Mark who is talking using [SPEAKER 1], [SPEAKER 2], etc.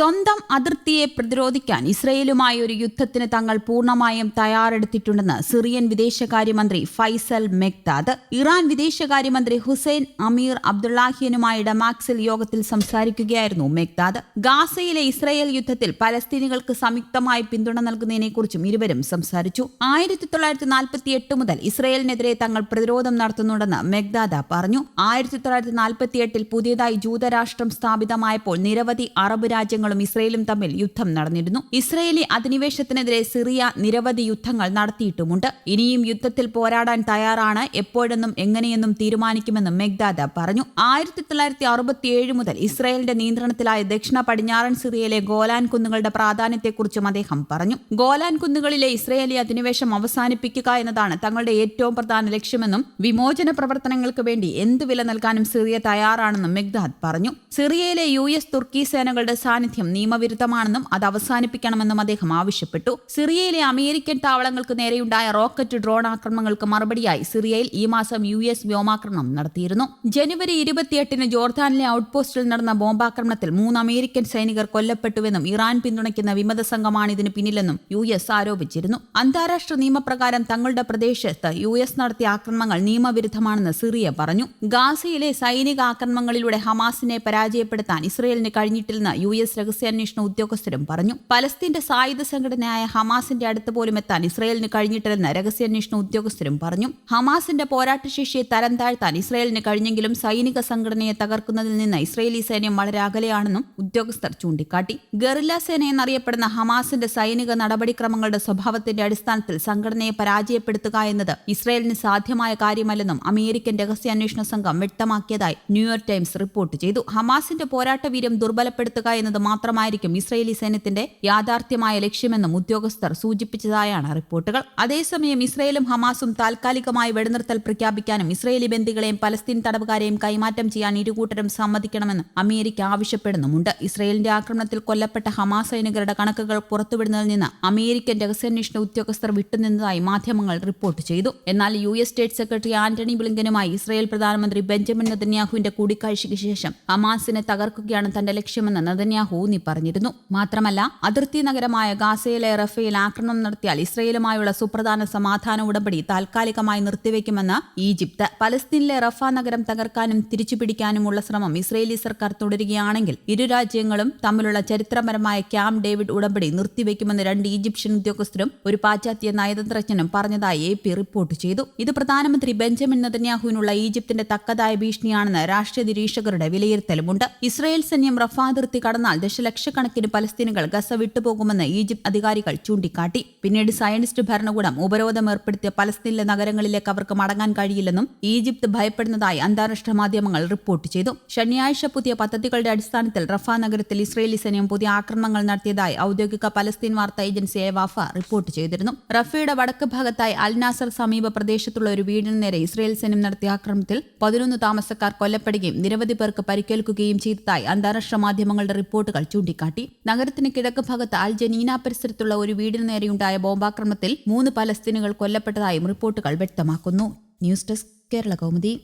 [SPEAKER 1] സ്വന്തം അതിർത്തിയെ പ്രതിരോധിക്കാൻ ഇസ്രയേലുമായി ഒരു യുദ്ധത്തിന് തങ്ങൾ പൂർണമായും തയ്യാറെടുത്തിട്ടുണ്ടെന്ന് സിറിയൻ വിദേശകാര്യമന്ത്രി ഫൈസൽ മെക്താദ് ഇറാൻ വിദേശകാര്യമന്ത്രി ഹുസൈൻ അമീർ അബ്ദുള്ളാഹിയനുമായി ഡമാക്സിൽ യോഗത്തിൽ സംസാരിക്കുകയായിരുന്നു മെക്താദ് ഗാസയിലെ ഇസ്രയേൽ യുദ്ധത്തിൽ പലസ്തീനികൾക്ക് സംയുക്തമായി പിന്തുണ നൽകുന്നതിനെക്കുറിച്ചും ഇരുവരും സംസാരിച്ചു. ആയിരത്തി തൊള്ളായിരത്തി നാൽപ്പത്തി എട്ട് മുതൽ ഇസ്രയേലിനെതിരെ തങ്ങൾ പ്രതിരോധം നടത്തുന്നുണ്ടെന്ന് മെഗ്ദാദ പറഞ്ഞു. ആയിരത്തി തൊള്ളായിരത്തി നാൽപ്പത്തി എട്ടിൽ പുതിയതായി ജൂതരാഷ്ട്രം സ്ഥാപിതമായപ്പോൾ നിരവധി അറബ് രാജ്യങ്ങളും ഇസ്രയേലും തമ്മിൽ യുദ്ധം നടന്നിരുന്നു. ഇസ്രയേലി അധിനിവേശത്തിനെതിരെ സിറിയ നിരവധി യുദ്ധങ്ങൾ നടത്തിയിട്ടുമുണ്ട്. ഇനിയും യുദ്ധത്തിൽ പോരാടാൻ തയ്യാറാണ്. എപ്പോഴെന്നും എങ്ങനെയെന്നും തീരുമാനിക്കുമെന്നും മെഗ്ദാദ പറഞ്ഞു. ആയിരത്തി തൊള്ളായിരത്തി അറുപത്തിയേഴ് മുതൽ ഇസ്രയേലിന്റെ നിയന്ത്രണത്തിലായ ദക്ഷിണ പടിഞ്ഞാറൻ സിറിയയിലെ ഗോലാൻ കുന്നുകളുടെ പ്രാധാന്യത്തെക്കുറിച്ചും അദ്ദേഹം പറഞ്ഞു. ഗോലാൻ കുന്നുകളിലെ ഇസ്രയേലി അധിനിവേശം അവസാനിപ്പിക്കുക എന്നതാണ് തങ്ങളുടെ ഏറ്റവും പ്രധാന ലക്ഷ്യമെന്നും വിമോചന പ്രവർത്തനങ്ങൾക്ക് വേണ്ടി എന്ത് വില നൽകാനും സിറിയ തയ്യാറാണെന്നും മെഗ്ദാദ് പറഞ്ഞു. സിറിയയിലെ യു എസ് തുർക്കി സേനകളുടെ സാന്നിധ്യം നിയമവിരുദ്ധമാണെന്നും അത് അവസാനിപ്പിക്കണമെന്നും അദ്ദേഹം ആവശ്യപ്പെട്ടു. സിറിയയിലെ അമേരിക്കൻ താവളങ്ങൾക്ക് നേരെയുണ്ടായ റോക്കറ്റ് ഡ്രോൺ ആക്രമണങ്ങൾക്ക് മറുപടിയായി സിറിയയിൽ ഈ മാസം യു എസ് വ്യോമാക്രമണം നടത്തിയിരുന്നു. ജനുവരി ഇരുപത്തിയെട്ടിന് ജോർദാനിലെ ഔട്ട്പോസ്റ്റിൽ നടന്ന ബോംബാക്രമണത്തിൽ മൂന്ന് അമേരിക്കൻ സൈനികർ കൊല്ലപ്പെട്ടുവെന്നും ഇറാൻ പിന്തുണയ്ക്കുന്ന വിമത സംഘമാണ് ഇതിന് പിന്നിലെന്നും യു എസ് ആരോപിച്ചിരുന്നു. അന്താരാഷ്ട്ര നിയമപ്രകാരം തങ്ങളുടെ പ്രദേശത്ത് യു എസ് നടത്തിയ ആക്രമണങ്ങൾ നിയമവിരുദ്ധമാണെന്ന് സിറിയ പറഞ്ഞു. ഗാസയിലെ സൈനിക ആക്രമണങ്ങളിലൂടെ ഹമാസിനെ പരാജയപ്പെടുത്താൻ ഇസ്രയേലിന് കഴിഞ്ഞിട്ടില്ലെന്ന് യു എസ് രഹസ്യാന്വേഷണ ഉദ്യോഗസ്ഥരും പറഞ്ഞു പലസ്തീന്റെ സായുധ സംഘടനയായ ഹമാസിന്റെ അടുത്ത് പോലും എത്താൻ ഇസ്രയേലിന് കഴിഞ്ഞിട്ടില്ലെന്ന് രഹസ്യാന്വേഷണ ഉദ്യോഗസ്ഥരും പറഞ്ഞു. ഹമാസിന്റെ പോരാട്ടശേഷിയെ തരം താഴ്ത്താൻ ഇസ്രയേലിന് കഴിഞ്ഞെങ്കിലും സൈനിക സംഘടനയെ തകർക്കുന്നതിൽ നിന്ന് ഇസ്രയേലി സൈന്യം വളരെ അകലെയാണെന്നും ഉദ്യോഗസ്ഥർ ചൂണ്ടിക്കാട്ടി. ഗറില്ല സേന എന്നറിയപ്പെടുന്ന ഹമാസിന്റെ സൈനിക നടപടിക്രമങ്ങളുടെ സ്വഭാവത്തിന്റെ അടിസ്ഥാനത്തിൽ സംഘടനയെ പരാജയപ്പെടുത്തുക എന്നത് ഇസ്രയേലിന് സാധ്യമായ കാര്യമല്ലെന്നും അമേരിക്കൻ രഹസ്യാന്വേഷണ സംഘം വ്യക്തമാക്കിയതായി ന്യൂയോർക്ക് ടൈംസ് റിപ്പോർട്ട് ചെയ്തു. ഹമാസിന്റെ പോരാട്ടവീര്യം ദുർബലപ്പെടുത്തുക എന്നത് മാത്രമായിരിക്കും ഇസ്രയേലി സൈന്യത്തിന്റെ യാഥാർത്ഥ്യമായ ലക്ഷ്യമെന്നും ഉദ്യോഗസ്ഥർ സൂചിപ്പിച്ചതായാണ് റിപ്പോർട്ടുകൾ. അതേസമയം ഇസ്രയേലും ഹമാസും താൽക്കാലികമായി വെടിനിർത്തൽ പ്രഖ്യാപിക്കാനും ഇസ്രയേലി ബന്ദികളെയും പലസ്തീൻ തടവുകാരെയും കൈമാറ്റം ചെയ്യാൻ ഇരുകൂട്ടരും സമ്മതിക്കണമെന്ന് അമേരിക്ക ആവശ്യപ്പെടുന്നുമുണ്ട്. ഇസ്രയേലിന്റെ ആക്രമണത്തിൽ കൊല്ലപ്പെട്ട ഹമാസ് സൈനികരുടെ കണക്കുകൾ പുറത്തുവിടുന്നതിൽ നിന്ന് അമേരിക്കൻ രഹസ്യാന്വേഷണ ഉദ്യോഗസ്ഥർ വിട്ടുനിന്നതായി മാധ്യമങ്ങൾ റിപ്പോർട്ട് ചെയ്തു. എന്നാൽ U S state secretary Antony ബ്ലിങ്കനുമായി Israel പ്രധാനമന്ത്രി ബെഞ്ചമിൻ നെതന്യാഹുവിന്റെ കൂടിക്കാഴ്ചയ്ക്ക് ശേഷം ഹമാസിനെ തകർക്കുകയാണ് തന്റെ ലക്ഷ്യമെന്ന് നെതന്യാഹു ഊന്നി പറഞ്ഞിരുന്നു മാത്രമല്ല അതിർത്തി നഗരമായ ഗാസയിലെ റഫേൽ ആക്രമണം നടത്തിയാൽ ഇസ്രയേലുമായുള്ള സുപ്രധാന സമാധാന ഉടമ്പടി താൽക്കാലികമായി നിർത്തിവെക്കുമെന്ന് ഈജിപ്ത്. പലസ്തീനിലെ റഫ നഗരം തകർക്കാനും തിരിച്ചുപിടിക്കാനുമുള്ള ശ്രമം ഇസ്രയേലി സർക്കാർ തുടരുകയാണെങ്കിൽ ഇരു രാജ്യങ്ങളും തമ്മിലുള്ള ചരിത്രപരമായ ക്യാമ്പ് ഡേവിഡ് ഉടമ്പടി നിർത്തിവെക്കുമെന്ന് രണ്ട് ഈജിപ്ഷ്യൻ ഉദ്യോഗസ്ഥരും ഒരു പാശ്ചാത്യ നയതന്ത്രജ്ഞനും പറഞ്ഞതായി എ പി റിപ്പോർട്ട് ചെയ്തു. ഇത് പ്രധാനമന്ത്രി ബെഞ്ചമിൻ നെതന്യാഹുവിനുള്ള ഈജിപ്തിന്റെ തക്കതായ ഭീഷണിയാണെന്ന് രാഷ്ട്രീയ നിരീക്ഷകരുടെ വിലയിരുത്തലുമുണ്ട്. ഇസ്രയേൽ സൈന്യം റഫ അതിർത്തി കടന്നാൽ ദശലക്ഷക്കണക്കിന് പലസ്തീനുകൾ ഗസ വിട്ടുപോകുമെന്ന് ഈജിപ്ത് അധികാരികൾ ചൂണ്ടിക്കാട്ടി. പിന്നീട് സയനിസ്റ്റ് ഭരണകൂടം ഉപരോധം ഏർപ്പെടുത്തിയ പലസ്തീനിലെ നഗരങ്ങളിലേക്ക് അവർക്ക് മടങ്ങാൻ കഴിയില്ലെന്നും ഈജിപ്ത് ഭയപ്പെടുന്നതായി അന്താരാഷ്ട്ര മാധ്യമങ്ങൾ റിപ്പോർട്ട് ചെയ്തു. ശനിയാഴ്ച പുതിയ പദ്ധതികളുടെ അടിസ്ഥാനത്തിൽ റഫ നഗരത്തിൽ ഇസ്രയേലി സൈന്യം പുതിയ ആക്രമണങ്ങൾ നടത്തിയതായി ഔദ്യോഗിക പലസ്തീൻ വാർത്താ ഏജൻസിയായ വാഫ റിപ്പോർട്ട് ചെയ്തിരുന്നു. റഫയുടെ വടക്ക് ഭാഗത്തായി അൽനാസർ സമീപ പ്രദേശത്തുള്ള ഒരു വീടിന് നേരെ ഇസ്രയേൽ സൈന്യം നടത്തിയ ആക്രമണത്തിൽ പതിനൊന്ന് താമസക്കാർ കൊല്ലപ്പെടുകയും നിരവധി പേർക്ക് പരിക്കേൽക്കുകയും ചെയ്തതായി അന്താരാഷ്ട്ര മാധ്യമങ്ങളുടെ റിപ്പോർട്ടുകൾ ചൂണ്ടിക്കാട്ടി. നഗരത്തിന് കിഴക്ക് ഭാഗത്ത് അൽ ജനീന പരിസരത്തുള്ള ഒരു വീടിന് നേരെയുണ്ടായ ബോംബാക്രമണത്തിൽ മൂന്ന് പലസ്തീനുകൾ കൊല്ലപ്പെട്ടതായും റിപ്പോർട്ടുകൾ വ്യക്തമാക്കുന്നു. News desk Kerala Kaumudi.